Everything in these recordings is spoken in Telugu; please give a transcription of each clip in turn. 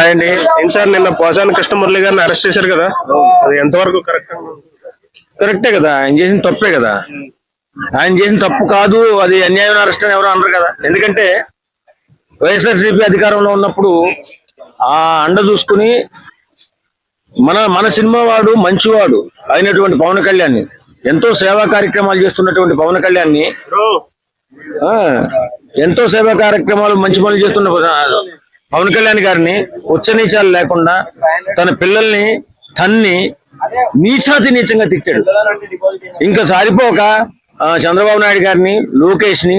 అండి ఏం సార్ నిన్న పోసాని కృష్ణమురళి గారిని అరెస్ట్ చేశారు కదా? అది ఎంతవరకు కరెక్ట్ కరెక్టే కదా ఆయన చేసిన తప్పే కదా. ఆయన చేసిన తప్పు కాదు అది అన్యాయం అరెస్ట్ అని ఎవరు అనరు కదా. ఎందుకంటే వైఎస్ఆర్సీపీ అధికారంలో ఉన్నప్పుడు ఆ అండ చూసుకుని మన మన సినిమా వాడు మంచివాడు అయినటువంటి పవన్ కళ్యాణ్ ఎంతో సేవా కార్యక్రమాలు చేస్తున్నటువంటి పవన్ కళ్యాణ్ ఎంతో సేవా కార్యక్రమాలు మంచి పనులు చేస్తున్న పవన్ కళ్యాణ్ గారిని ఉచ్చనీచాలు లేకుండా తన పిల్లల్ని తన్ని నీచాతి నీచంగా తిట్టాడు. ఇంకా సారిపోక చంద్రబాబు నాయుడు గారిని లోకేష్ని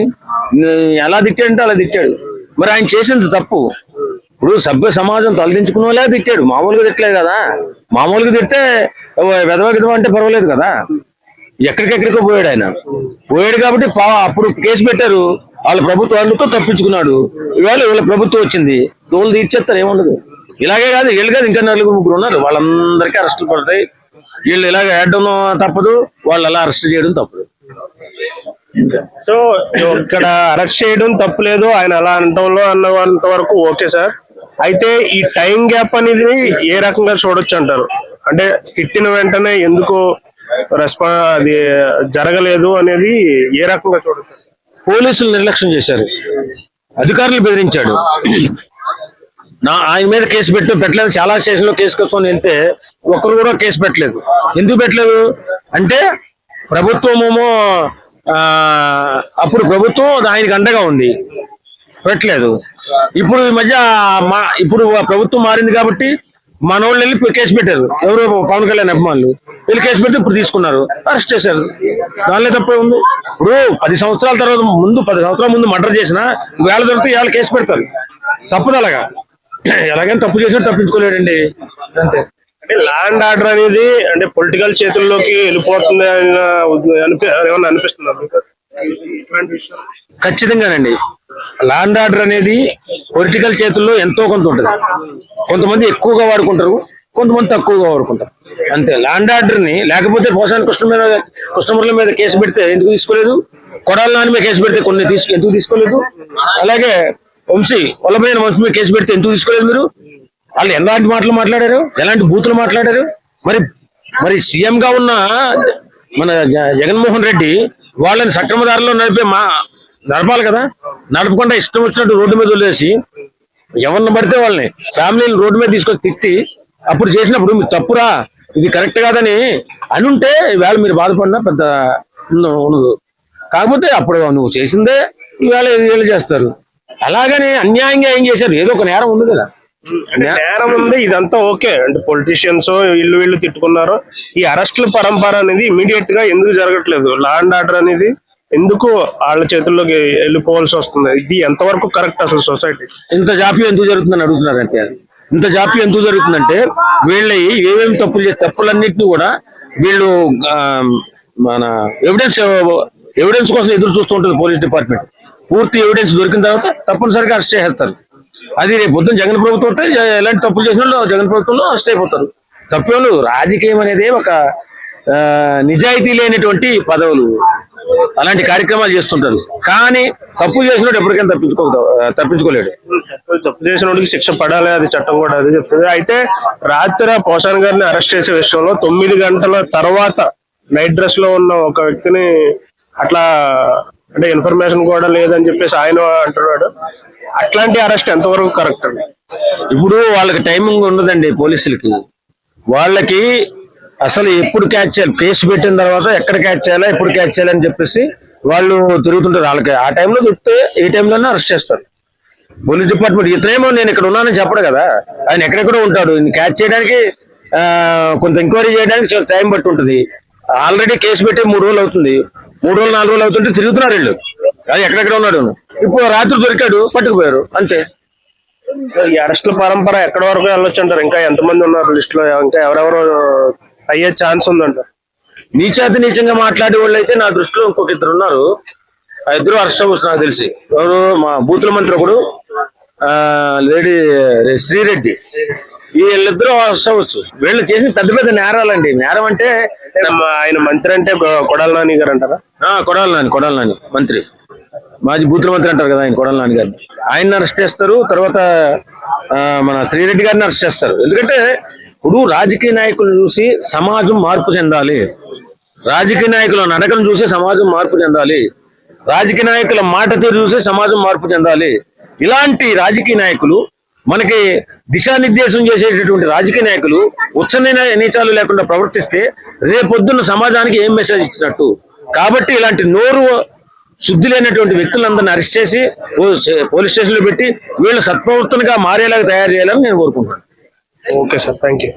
ఎలా తిట్టాడంటే అలా తిట్టాడు. మరి ఆయన చేసింది తప్పు. ఇప్పుడు సభ్య సమాజం తలదించుకునేలా వాళ్ళే తిట్టాడు. మామూలుగా తిట్టలేదు కదా. మామూలుగా తిడితే వెదవగిదం అంటే పర్వాలేదు కదా. ఎక్కడికెక్కడికో పోయాడు ఆయన. పోయాడు కాబట్టి అప్పుడు కేసు పెట్టారు. వాళ్ళ ప్రభుత్వాలతో తప్పించుకున్నాడు. ఇవాళ వీళ్ళ ప్రభుత్వం వచ్చింది. దోలు తీర్చేస్తారు ఏముండదు. ఇలాగే కాదు వీళ్ళు కాదు ఇంకా నలుగురు ముగ్గురు ఉన్నారు. వాళ్ళందరికీ అరెస్టులు పడతాయి. వీళ్ళు ఇలాగ వేయడం తప్పదు వాళ్ళు అలా అరెస్ట్ చేయడం తప్పదు. సో ఇక్కడ అరెస్ట్ చేయడం తప్పులేదు ఆయన అలా అనటంలో అన్నంత వరకు ఓకే సార్. అయితే ఈ టైం గ్యాప్ అనేది ఏ రకంగా చూడొచ్చు అంటారు? అంటే తిట్టిన వెంటనే ఎందుకు రెస్పా అది జరగలేదు అనేది ఏ రకంగా చూడొచ్చు? పోలీసులు నిర్లక్ష్యం చేశారు. అధికారులు బెదిరించాడు. నా ఆయన మీద కేసు పెట్టు పెట్టలేదు. చాలా స్టేషన్లో కేసు కోసం వెళ్తే ఒక్కరు కూడా కేసు పెట్టలేదు. ఎందుకు పెట్టలేదు? అంటే ప్రభుత్వమేమో ఆ, అప్పుడు ప్రభుత్వం ఆయనకు అండగా ఉంది. పెట్టలేదు. ఇప్పుడు ఈ మధ్య మా ఇప్పుడు ప్రభుత్వం మారింది కాబట్టి మన వాళ్ళు వెళ్ళి కేసు పెట్టారు. ఎవరు పవన్ కళ్యాణ్ అభిమానులు వెళ్ళి కేసు పెడితే ఇప్పుడు తీసుకున్నారు. అరెస్ట్ చేశారు. దానిలో తప్పే ఉంది. ఇప్పుడు పది సంవత్సరాల తర్వాత ముందు పది సంవత్సరాల ముందు మర్డర్ చేసిన వేళ దొరికితే ఇవాళ కేసు పెడతారు. తప్పదు అలాగా ఎలాగైనా తప్పు చేసినా తప్పించుకోలేడండి. అంతే. అంటే ల్యాండ్ ఆర్డర్ అనేది అంటే పొలిటికల్ చేతుల్లోకి వెళ్ళిపోతుంది ఏమన్నా అనిపిస్తుందా ఖచ్చితంగానండి. ల్యాండ్ ఆర్డర్ అనేది పొలిటికల్ చేతుల్లో ఎంతో కొంత ఉంటుంది. కొంతమంది ఎక్కువగా వాడుకుంటారు కొంతమంది తక్కువగా వాడుకుంటారు. అంతే. ల్యాండ్ ఆర్డర్ని లేకపోతే పోసాని కృష్ణ మీద కృష్ణమురళి మీద కేసు పెడితే ఎందుకు తీసుకోలేదు? కొడాల నాని మీద కేసు పెడితే కొన్ని తీసుకు ఎందుకు తీసుకోలేదు? అలాగే వంశీ వల్లభైన వంశీ మీద కేసు పెడితే ఎందుకు తీసుకోలేదు మీరు? వాళ్ళు ఎలాంటి మాటలు మాట్లాడారు? ఎలాంటి బూతులు మాట్లాడారు? మరి మరి సీఎం గా ఉన్న మన జగన్మోహన్ రెడ్డి వాళ్ళని సక్రమదారిలో నడిపే మా నడపాలి కదా? నడపకుండా ఇష్టం వచ్చినట్టు రోడ్డు మీద వదిలేసి ఎవరిని పడితే వాళ్ళని ఫ్యామిలీని రోడ్డు మీద తీసుకొచ్చి తిట్టి అప్పుడు చేసినప్పుడు మీరు తప్పురా ఇది కరెక్ట్ కాదని అనుంటే ఈవేళ మీరు బాధపడినా పెద్ద ఉండదు కాకపోతే అప్పుడు నువ్వు చేసిందే ఈవేళ వీళ్ళు చేస్తారు? అలాగని అన్యాయంగా ఏం చేశారు? ఏదో ఒక నేరం ఉంది కదా. నేరం ఉంది ఇదంతా ఓకే. అంటే పొలిటీషియన్స్ ఇల్లు వీళ్ళు తిట్టుకున్నారు. ఈ అరెస్టుల పరంపర అనేది ఇమీడియట్గా ఎందుకు జరగట్లేదు? లా అండ్ ఆర్డర్ అనేది ఎందుకు వాళ్ళ చేతుల్లోకి వెళ్ళిపోవాల్సి వస్తుంది? ఇది ఎంతవరకు కరెక్ట్ అసలు సొసైటీ ఇంత జాప్యం ఎందుకు జరుగుతుందని అడుగుతున్నారు అంతే ఇంత జాప్యం ఎందుకు జరుగుతుందంటే వీళ్ళ ఏమేమి తప్పులు చేసి తప్పులన్నింటినీ కూడా వీళ్ళు మన ఎవిడెన్స్ ఎవిడెన్స్ కోసం ఎదురు చూస్తూ ఉంటుంది పోలీస్ డిపార్ట్మెంట్. పూర్తి ఎవిడెన్స్ దొరికిన తర్వాత తప్పనిసరిగా అరెస్ట్ చేసేస్తారు. అది రేపు పొద్దున జగన్ ప్రభుత్వం ఉంటే ఎలాంటి తప్పులు చేసిన జగన్ ప్రభుత్వంలో అరెస్ట్ అయిపోతారు. తప్పేవాళ్ళు రాజకీయం అనేది ఒక నిజాయితీ లేనటువంటి పదవులు. అలాంటి కార్యక్రమాలు చేస్తుంటారు. కానీ తప్పు చేసినట్టు ఎప్పటికైనా తప్పించుకో తప్పించుకోలేడు. తప్పు చేసిన వాడికి శిక్ష పడాలి అది చట్టం కూడా అది చెప్తుంది. అయితే రాత్రి పోషాన్ గారిని అరెస్ట్ చేసే విషయంలో తొమ్మిది గంటల తర్వాత నైట్ డ్రెస్లో ఉన్న ఒక వ్యక్తిని అట్లా అంటే ఇన్ఫర్మేషన్ కూడా లేదని చెప్పేసి ఆయన అంటున్నాడు. అట్లాంటి అరెస్ట్ ఎంతవరకు కరెక్ట్ అండి? ఇప్పుడు వాళ్ళకి టైమింగ్ ఉండదండి పోలీసులకి. వాళ్ళకి అసలు ఎప్పుడు క్యాచ్ చేయాలి? కేసు పెట్టిన తర్వాత ఎక్కడ క్యాచ్ చేయాలా ఎప్పుడు క్యాచ్ చేయాలని చెప్పేసి వాళ్ళు తిరుగుతుంటారు. వాళ్ళకి ఆ టైంలో దొరికితే ఏ టైంలోనే అరెస్ట్ చేస్తారు. పోలీస్ డిపార్ట్మెంట్ ఇతనేమో నేను ఇక్కడ ఉన్నానని చెప్పడు కదా. ఆయన ఎక్కడెక్కడో ఉంటాడు. క్యాచ్ చేయడానికి కొంత ఎంక్వైరీ చేయడానికి చాలా టైం పట్టి ఉంటుంది ఆల్రెడీ కేసు పెట్టి మూడు రోజులు అవుతుంది. మూడు రోజులు నాలుగు రోజులు అవుతుంటే తిరుగుతున్నారు వీళ్ళు. అది ఎక్కడెక్కడ ఉన్నాడు? ఇప్పుడు రాత్రి దొరికాడు పట్టుకుపోయారు అంతే. ఈ అరెస్టుల పరంపర ఎక్కడి వరకు వెళ్ళొచ్చు అంటారు? ఇంకా ఎంతమంది ఉన్నారు లిస్ట్లో ఇంకా ఎవరెవరు అయ్యే ఛాన్స్ ఉందంటారు నీచాతి నీచంగా మాట్లాడే వాళ్ళు అయితే నా దృష్టిలో ఇంకొక ఇద్దరు ఉన్నారు. ఆ ఇద్దరు అరెస్ట్ అవ్వచ్చు నాకు తెలిసి. ఎవరు? మా బూతుల మంత్రి ఒకడు ఆ లేడీ శ్రీరెడ్డి. వీళ్ళిద్దరూ అరెస్ట్ అవ్వచ్చు వీళ్ళు చేసిన పెద్ద పెద్ద నేరాలండి. నేరం అంటే ఆయన మంత్రి అంటే కొడాల నాని గారు అంటారా? ఆ కొడాలి నాని కొడాలి నాని మంత్రి. మాజీ బూతుల మంత్రి అంటారు కదా ఆయన కొడాలి నాని గారిని. ఆయన అరెస్ట్ చేస్తారు తర్వాత మన శ్రీరెడ్డి గారిని అరెస్ట్ చేస్తారు. ఎందుకంటే ఇప్పుడు రాజకీయ నాయకులను చూసి సమాజం మార్పు చెందాలి. రాజకీయ నాయకుల నడకను చూసి సమాజం మార్పు చెందాలి. రాజకీయ నాయకుల మాట తీరు చూసి సమాజం మార్పు చెందాలి. ఇలాంటి రాజకీయ నాయకులు మనకి దిశానిర్దేశం చేసేటటువంటి రాజకీయ నాయకులు ఉచ్చనైన నీ- నీచాలు లేకుండా ప్రవర్తిస్తే రేపొద్దున్న సమాజానికి ఏం మెసేజ్ ఇచ్చినట్టు? కాబట్టి ఇలాంటి నోరు శుద్ధి లేనటువంటి వ్యక్తులందరిని అరెస్ట్ చేసి పోలీస్ స్టేషన్లో పెట్టి వీళ్ళు సత్ప్రవర్తనగా మారేలాగా తయారు చేయాలని నేను కోరుకుంటున్నాను. Okay sir thank you